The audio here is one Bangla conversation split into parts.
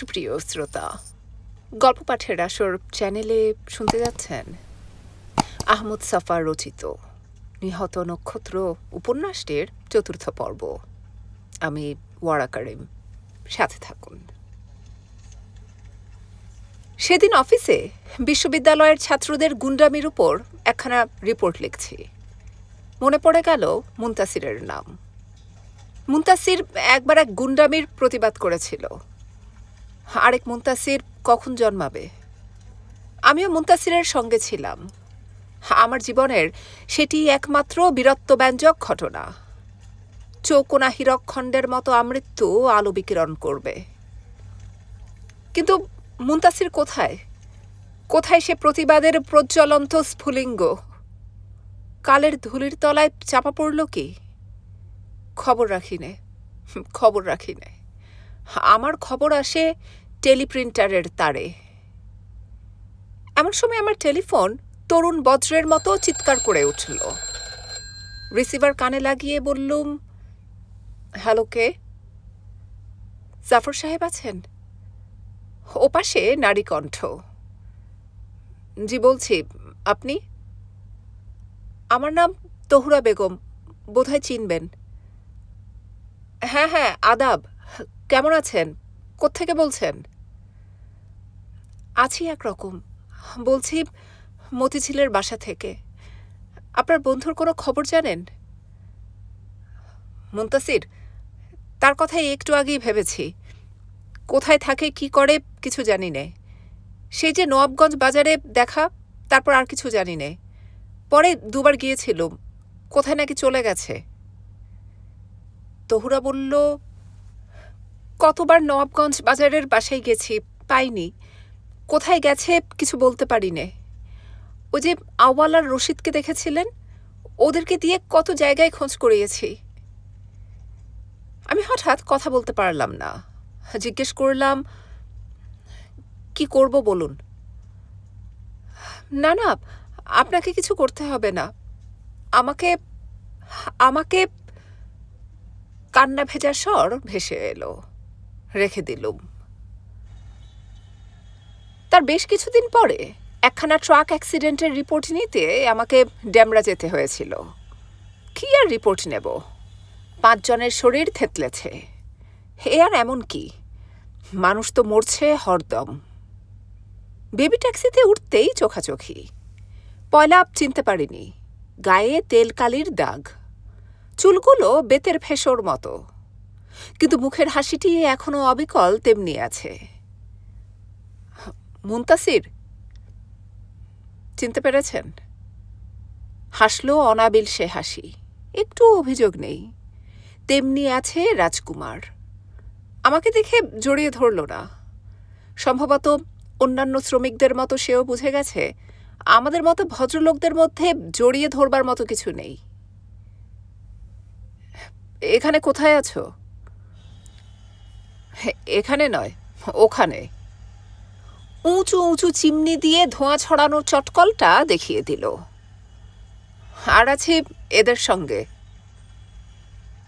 সুপ্রিয় শ্রোতা, গল্প পাঠের আসর চ্যানেলে শুনতে যাচ্ছেন আহমদ সাফার রচিত, নিহত নক্ষত্র উপন্যাসটির চতুর্থ পর্ব। আমি ওয়ারা কারিম, সাথে থাকুন। সেদিন অফিসে বিশ্ববিদ্যালয়ের ছাত্রদের গুন্ডামির উপর একখানা রিপোর্ট লিখছি। মনে পড়ে গেল মুন্তাসিরের নাম। মুন্তাসির একবার এক গুন্ডামির প্রতিবাদ করেছিল। আরেক মুন্তাসির কখন জন্মাবে? আমিও মুন্তাসিরের সঙ্গে ছিলাম। আমার জীবনের সেটি একমাত্র বীরত্বব্যঞ্জক ঘটনা। চৌকোনা হীরক খণ্ডের মতো আমৃত্যু আলো বিকিরণ করবে। কিন্তু মুন্তাসির কোথায়? কোথায় সে প্রতিবাদের প্রজ্বলন্ত স্ফুলিঙ্গ? কালের ধুলির তলায় চাপা পড়ল কি? খবর রাখি নে, খবর রাখি নে। আমার খবর আসে টেলিপ্রিন্টারের তারে। এমন সময় আমার টেলিফোন তরুণ বজ্রের মতো চিৎকার করে উঠল। রিসিভার কানে লাগিয়ে বললুম, হ্যালো, কে? জাফর সাহেব আছেন? ওপাশে নারী কণ্ঠ। জি, বলছি, আপনি? আমার নাম তহুরা বেগম, বোধহয় চিনবেন। হ্যাঁ হ্যাঁ আদাব, কেমন আছেন? কোত্থেকে বলছেন? আছি একরকম। বলছি, মতিঝিলের বাসা থেকে। আপনার বন্ধুর কোনো খবর জানেন? মুন্তাসির, তার কথাই একটু আগেই ভেবেছি। কোথায় থাকে, কি করে, কিছু জানি নে। সেই যে নবাবগঞ্জ বাজারে দেখা, তারপর আর কিছু জানি নে। পরে দুবার গিয়েছিলুম, কোথায় নাকি চলে গেছে। তহুরা বলল, কতবার নবাবগঞ্জ বাজারের বাসায় গেছি, পাইনি। কোথায় গেছে কিছু বলতে পারি নে ওই যে আওয়ালার রশিদকে দেখেছিলেন? ওদেরকে দিয়ে কত জায়গায় খোঁজ করিয়েছি। আমি হঠাৎ কথা বলতে পারলাম না। জিজ্ঞেস করলাম, কি করব বলুন? না না, আপনাকে কিছু করতে হবে না। আমাকে আমাকে কান্না ভেজা স্বর ভেসে এলো। রেখে দিলুম। তার বেশ কিছুদিন পরে একখানা ট্রাক অ্যাক্সিডেন্টের রিপোর্ট নিতে আমাকে ড্যামরা যেতে হয়েছিল। কি আর রিপোর্ট নেব? পাঁচজনের শরীর থেতলেছে। এ আর এমন কি? মানুষ তো মরছে হরদম। বেবি ট্যাক্সিতে উঠতেই চোখাচোখি। পয়লা চিনতে পারিনি। গায়ে তেল কালির দাগ। চুলগুলো বেতের ফেসর মতো। কিন্তু মুখের হাসিটি এখনও অবিকল তেমনি আছে। মুন্তাসির? চিনতে পেরেছেন? হাসলো অনাবিল সে হাসি। একটু অভিযোগ নেই। তেমনি আছে রাজকুমার। আমাকে দেখে জড়িয়ে ধরল না। সম্ভবত অন্যান্য শ্রমিকদের মতো সেও বুঝে গেছে, আমাদের মতো ভদ্রলোকদের মধ্যে জড়িয়ে ধরবার মতো কিছু নেই। এখানে কোথায় আছো? এখানে নয়, ওখানে। উঁচু উঁচু চিমনি দিয়ে ধোঁয়া ছড়ানোর চটকলটা দেখিয়ে দিল। আর আছে এদের সঙ্গে।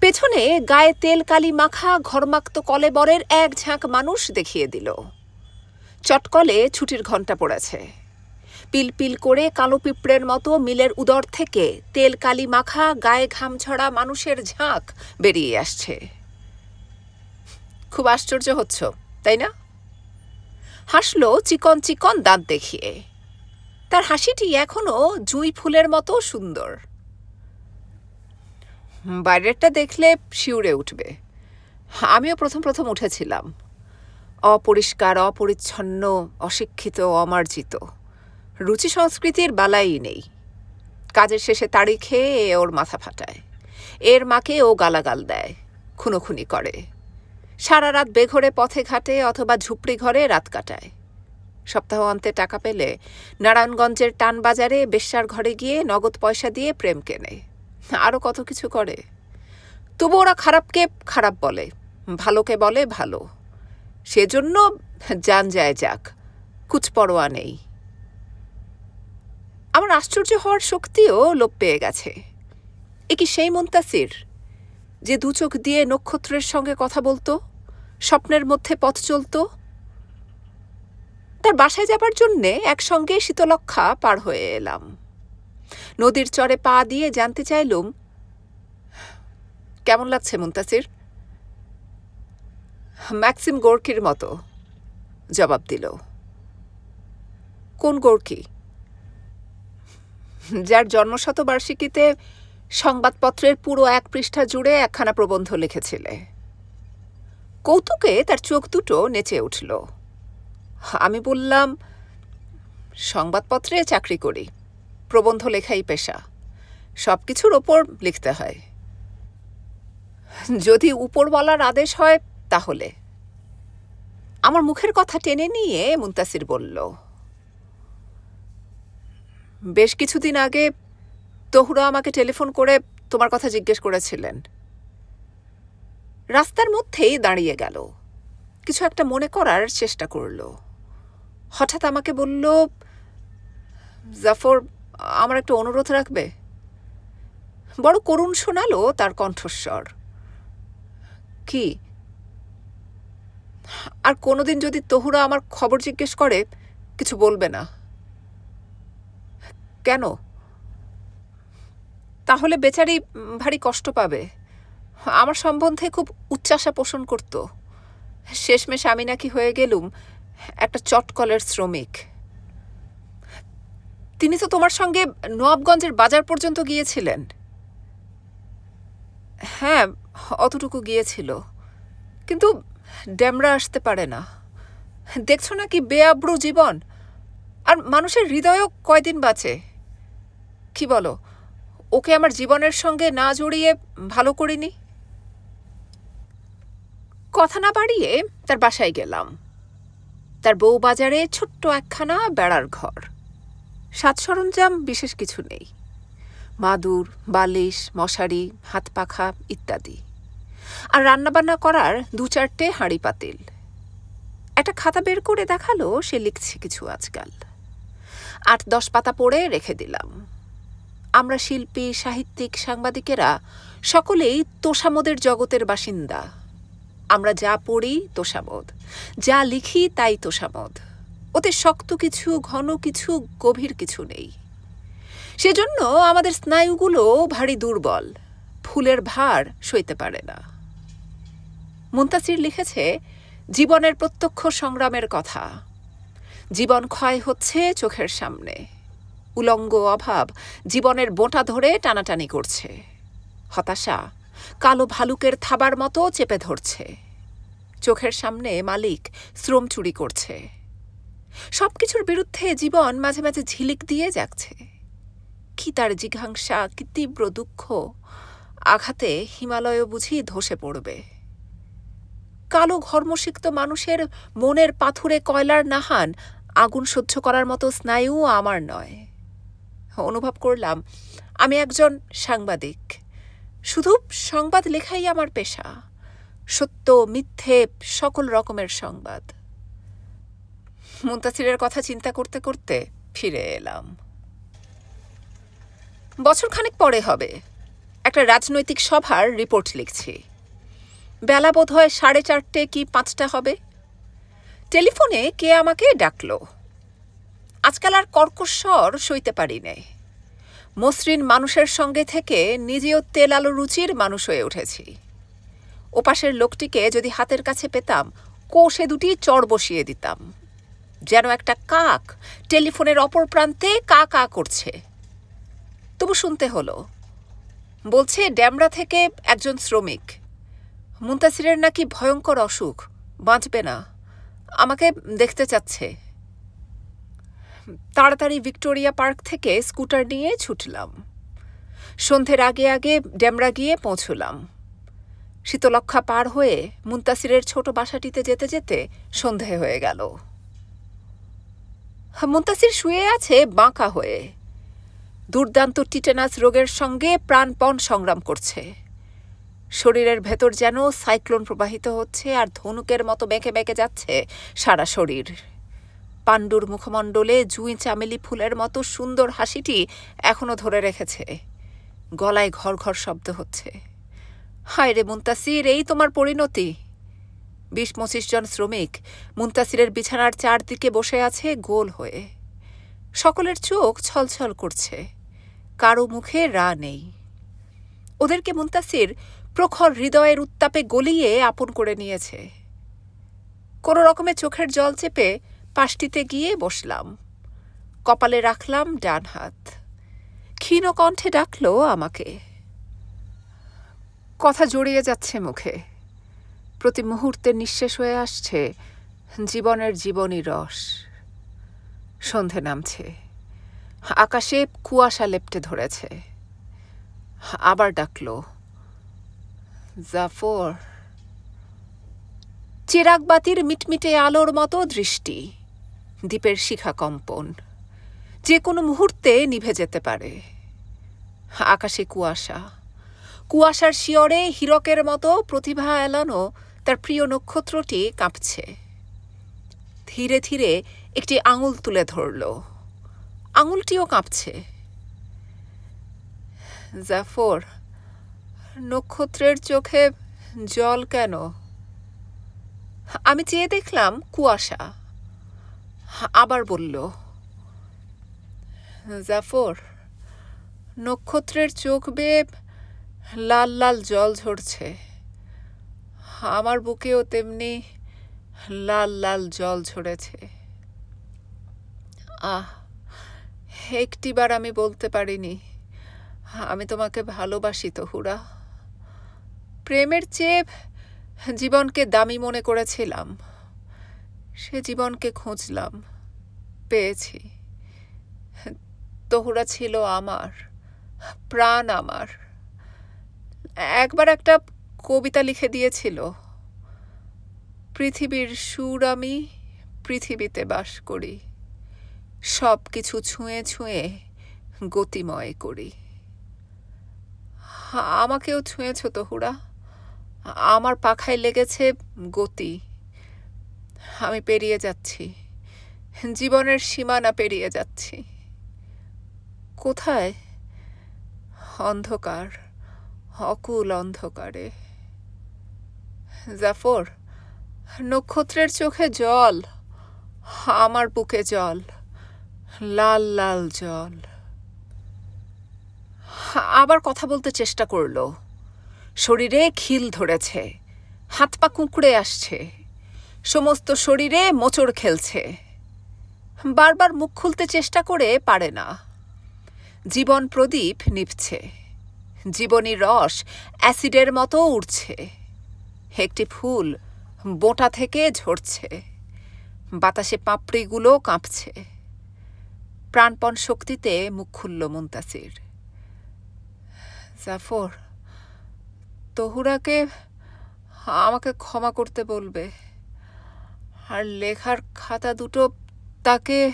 পেছনে গায়ে তেল কালি মাখা ঘরমাক্ত কলেবরের এক ঝাঁক মানুষ দেখিয়ে দিল। চটকলে ছুটির ঘণ্টা পড়েছে। পিলপিল করে কালো পিঁপড়ের মতো মিলের উদর থেকে তেল কালি মাখা গায়ে ঘাম ছড়া মানুষের ঝাঁক বেরিয়ে আসছে। খুব আশ্চর্য হচ্ছ, তাই না? হাসলো চিকন চিকন দাঁত দেখিয়ে। তার হাসিটি এখনও জুঁই ফুলের মতো সুন্দর। বাইরেরটা দেখলে শিউরে উঠবে। আমিও প্রথম প্রথম উঠেছিলাম। অপরিষ্কার, অপরিচ্ছন্ন, অশিক্ষিত, অমার্জিত। রুচি সংস্কৃতির বালাই নেই। কাজের শেষে তাড়ি খেয়ে ওর মাথা ফাটায়। এর মাকে ও গালাগাল দেয়, খুনোখুনি করে। সারা রাত বেঘরে পথে ঘাটে অথবা ঝুপড়ি ঘরে রাত কাটায়। সপ্তাহ অন্তে টাকা পেলে নারায়ণগঞ্জের টান বাজারে বেশ্যার ঘরে গিয়ে নগদ পয়সা দিয়ে প্রেম কেনে। আরও কত কিছু করে। তবু ওরা খারাপকে খারাপ বলে, ভালোকে বলে ভালো। সেজন্য যান যায় যাক কুচপরোয়া নেই। আমার আশ্চর্য হওয়ার শক্তিও লোপ পেয়ে গেছে। এ কি সেই মুন্তাসির, যে দু চোখ দিয়ে নক্ষত্রের সঙ্গে কথা বলতো? স্বপ্নের মধ্যে পথ চলত। তার বাসায় যাবার জন্যে একসঙ্গে শীতলক্ষা পার হয়ে এলাম। নদীর চরে পা দিয়ে জানতে চাইলুম, কেমন লাগছে মুন্তাসির? ম্যাক্সিম গোর্কির মতো, জবাব দিল। কোন গোর্কি? যার জন্মশতবার্ষিকীতে সংবাদপত্রের পুরো এক পৃষ্ঠা জুড়ে একখানা প্রবন্ধ লিখেছিলে। কৌতুকে তার চোখ দুটো নেচে উঠল। আমি বললাম, সংবাদপত্রে চাকরি করি, প্রবন্ধ লেখাই পেশা সব কিছুর ওপর লিখতে হয়। যদি উপরওয়ালার আদেশ হয়, তাহলে। আমার মুখের কথা টেনে নিয়ে মুন্তাসির বলল, বেশ কিছুদিন আগে তহুরা আমাকে টেলিফোন করে তোমার কথা জিজ্ঞেস করেছিলেন। রাস্তার মধ্যেই দাঁড়িয়ে গেল। কিছু একটা মনে করার চেষ্টা করল। হঠাৎ আমাকে বলল, জাফর, আমার একটা অনুরোধ রাখবে? বড় করুণ শোনালো তার কণ্ঠস্বর। কি? আর কোনোদিন যদি তহুরা আমার খবর জিজ্ঞেস করে, কিছু বলবে না। কেন? তাহলে বেচারি ভারী কষ্ট পাবে। আমার সম্বন্ধে খুব উচ্চাসা পোষণ করত। শেষমেশ আমি নাকি হয়ে গেলুম একটা চটকলের শ্রমিক। তিনি তো তোমার সঙ্গে নবাবগঞ্জের বাজার পর্যন্ত গিয়েছিলেন। হ্যাঁ অতটুকু গিয়েছিল। কিন্তু ড্যামরা আসতে পারে না। দেখছ না কি বেআব্রু জীবন? আর মানুষের হৃদয়ও কয়দিন বাঁচে? কি বলো, ওকে আমার জীবনের সঙ্গে না জড়িয়ে ভালো করিনি? কথা না বাড়িয়ে তার বাসায় গেলাম। তার বউ বাজারে ছোট্ট একখানা বেড়ার ঘর। সাজ সরঞ্জাম বিশেষ কিছু নেই। মাদুর, বালিশ, মশারি, হাত পাখা ইত্যাদি। আর রান্নাবান্না করার দু চারটে হাঁড়ি পাতিল। একটা খাতা বের করে দেখাল সে লিখছে কিছু আজকাল। আট দশ পাতা পড়ে রেখে দিলাম। আমরা শিল্পী, সাহিত্যিক, সাংবাদিকেরা সকলেই তোষামোদের জগতের বাসিন্দা। আমরা যা পড়ি তোষামোদ। যা লিখি তাই তোষামোদ। ওতে শক্ত কিছু, ঘন কিছু, গভীর কিছু নেই। সেজন্য আমাদের স্নায়ুগুলো ভারী দুর্বল। ফুলের ভার সইতে পারে না। মুন্তাসির লিখেছে, জীবনের প্রত্যক্ষ সংগ্রামের কথা। জীবন ক্ষয় হচ্ছে চোখের সামনে। উলঙ্গ অভাব জীবনের বোঁটা ধরে টানাটানি করছে। হতাশা কালো ভালুকের থাবার মতো চেপে ধরছে। চোখের সামনে মালিক শ্রম চুরি করছে। সব কিছুর বিরুদ্ধে জীবন মাঝে মাঝে ঝিলিক দিয়ে যাচ্ছে। কি তার জিঘাংসা, কি তীব্র দুঃখ, আঘাতে হিমালয় বুঝি ধসে পড়বে। কালো ঘর্মসিক্ত মানুষের মনের পাথুরে কয়লার নাহান, আগুন সহ্য করার মতো স্নায়ু আমার নয়। অনুভব করলাম, আমি একজন সাংবাদিক। শুধু সংবাদ লেখাই আমার পেশা। সত্য, মিথ্যে, সকল রকমের সংবাদ। মুন্তাসিরের কথা চিন্তা করতে করতে ফিরে এলাম। বছরখানেক পরে হবে। একটা রাজনৈতিক সভার রিপোর্ট লিখছি। বেলা বোধ হয় সাড়ে চারটে কি পাঁচটা হবে? টেলিফোনে কে আমাকে ডাকলো? আজকাল আর কর্কশ্বর সইতে পারি নে মসৃণ মানুষের সঙ্গে থেকে নিজেও তেল আলো রুচির মানুষ হয়ে উঠেছি। ওপাশের লোকটিকে যদি হাতের কাছে পেতাম কোষে দুটি চড় বসিয়ে দিতাম। যেন একটা কাক টেলিফোনের অপর প্রান্তে কা কা করছে। তবু শুনতে হলো। বলছে, ড্যামরা থেকে একজন শ্রমিক। মুন্তাসিরের নাকি ভয়ঙ্কর অসুখ, বাঁচবে না। আমাকে দেখতে চাচ্ছে। তাড়াতাড়ি ভিক্টোরিয়া পার্ক থেকে স্কুটার নিয়ে ছুটলাম। সন্ধ্যের আগে আগে ড্যামরা গিয়ে পৌঁছলাম। শীতলক্ষা পার হয়ে মুন্তাসিরের ছোট বাসাটিতে যেতে যেতে সন্ধে হয়ে গেল। মুন্তাসির শুয়ে আছে বাঁকা হয়ে। দুর্দান্ত টিটেনাস রোগের সঙ্গে প্রাণপণ সংগ্রাম করছে। শরীরের ভেতর যেন সাইক্লোন প্রবাহিত হচ্ছে আর ধনুকের মতো বেঁকে বেঁকে যাচ্ছে সারা শরীর। পাণ্ডুর মুখমণ্ডলে জুঁই চামেলি ফুলের মতো সুন্দর হাসিটি এখনও ধরে রেখেছে। গলায় ঘর ঘর শব্দ হচ্ছে। হায় রে মুন্তাসির, এই তোমার পরিণতি। বিশ পঁচিশ জন শ্রমিক মুন্তাসিরের বিছানার চারদিকে বসে আছে গোল হয়ে। সকলের চোখ ছলছল করছে। কারও মুখে রা নেই। ওদেরকে মুন্তাসির প্রখর হৃদয়ের উত্তাপে গলিয়ে আপন করে নিয়েছে। কোনো রকমে চোখের জল চেপে পাশটিতে গিয়ে বসলাম। কপালে রাখলাম ডান হাত। ক্ষীণ কণ্ঠে ডাকলো আমাকে। কথা জড়িয়ে যাচ্ছে মুখে। প্রতি মুহূর্তে নিঃশেষ হয়ে আসছে জীবনের জীবনী রস। সন্ধে নামছে। আকাশে কুয়াশা লেপটে ধরেছে। আবার ডাকলো, জাফর। চিরাগ বাতির মিটমিটে আলোর মতো দৃষ্টি। দ্বীপের শিখা কম্পন। যে কোনো মুহূর্তে নিভে যেতে পারে। আকাশে কুয়াশা। কুয়াশার শিয়রে হীরকের মতো প্রতিভা এলানো তার প্রিয় নক্ষত্রটি কাঁপছে। ধীরে ধীরে একটি আঙুল তুলে ধরল। আঙুলটিও কাঁপছে। জাফর, নক্ষত্রের চোখে জল কেন? আমি চেয়ে দেখলাম কুয়াশা। আবার বলল, জাফর, নক্ষত্রের চোখ বেয়ে লাল লাল জল ঝরছে। আমার বুকেও তেমনি লাল লাল জল ঝরেছে। আহ, একটিবার আমি বলতে পারিনি। আমি তোমাকে ভালোবাসি তো হুরা প্রেমের চেয়ে জীবনকে দামি মনে করেছিলাম। সে জীবনকে খুঁজলাম। পেয়েছি। তহুরা ছিল আমার, প্রাণ আমার। একবার একটা কবিতা লিখে দিয়েছিল, পৃথিবীর সুর আমি পৃথিবীতে বাস করি সব কিছু ছুঁয়ে ছুঁয়ে গতিময় করি। আমাকেও ছুঁয়েছ তহুরা, আমার পাখায় লেগেছে গতি। আমি পেরিয়ে যাচ্ছি। জীবনের সীমানা পেরিয়ে যাচ্ছি। কোথায়? অন্ধকার, অকুল অন্ধকারে। জাফর, নক্ষত্রের চোখে জল, আমার বুকে জল, লাল লাল জল। আবার কথা বলতে চেষ্টা করল। শরীরে খিল ধরেছে, হাত পা কুঁকড়ে আসছে। সমস্ত শরীরে মোচড় খেলছে। বারবার মুখ খুলতে চেষ্টা করে পারে না। জীবন প্রদীপ নিভছে। জীবনী রস অ্যাসিডের মতো উড়ছে। একটি ফুল বোটা থেকে ঝরছে। বাতাসে পাপড়িগুলো কাঁপছে। প্রাণপণ শক্তিতে মুখ খুলল মুন্তাসির। জাফর, তহুরাকে আমাকে ক্ষমা করতে বলবে। আর লেখার খাতা দুটো তাকে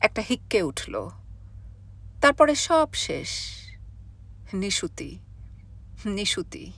একটা হিক্কে উঠল। তারপরে সব শেষ। নিশুতি নিশুতি।